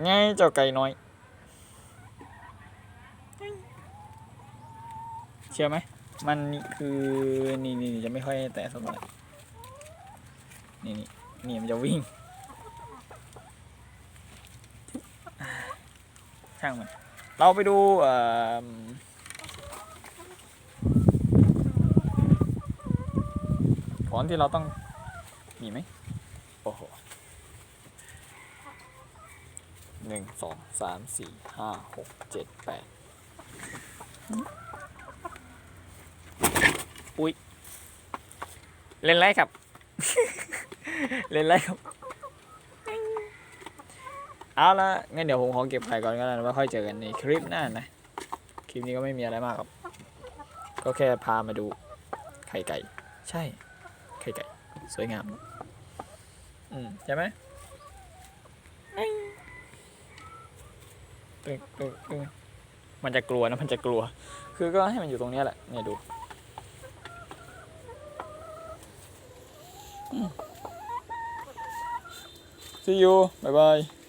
ไงเจ้าไก่น้อย เชื่อไหม มันคือนี่นี่จะไม่ค่อยแตะสักเท่าไหร่นี่นี่นี่มันจะวิ่ง ช่างมัน เราไปดูเอ่อของที่เราต้องมีไหมโอ้โห หนึ่งสองสามสี่ห้าหกเจ็ดแปดอุ้ย เล่นไรครับ เล่นไรครับ เอาละงั้นเดี๋ยวผมขอเก็บไข่ก่อนก็ได้นว่าค่อยเจอกันในคลิปหน้านะ คลิปนี้ก็ไม่มีอะไรมากครับ ก็แค่พามาดูไข่ไก่ ใช่ ไข่ไก่ สวยงาม อืม ใช่ไหม ตึงตึงตึงมันจะกลัวนะมันจะกลัว คือก็ให้มันอยู่ตรงนี้แหละเนี่ยดูอืม see you bye bye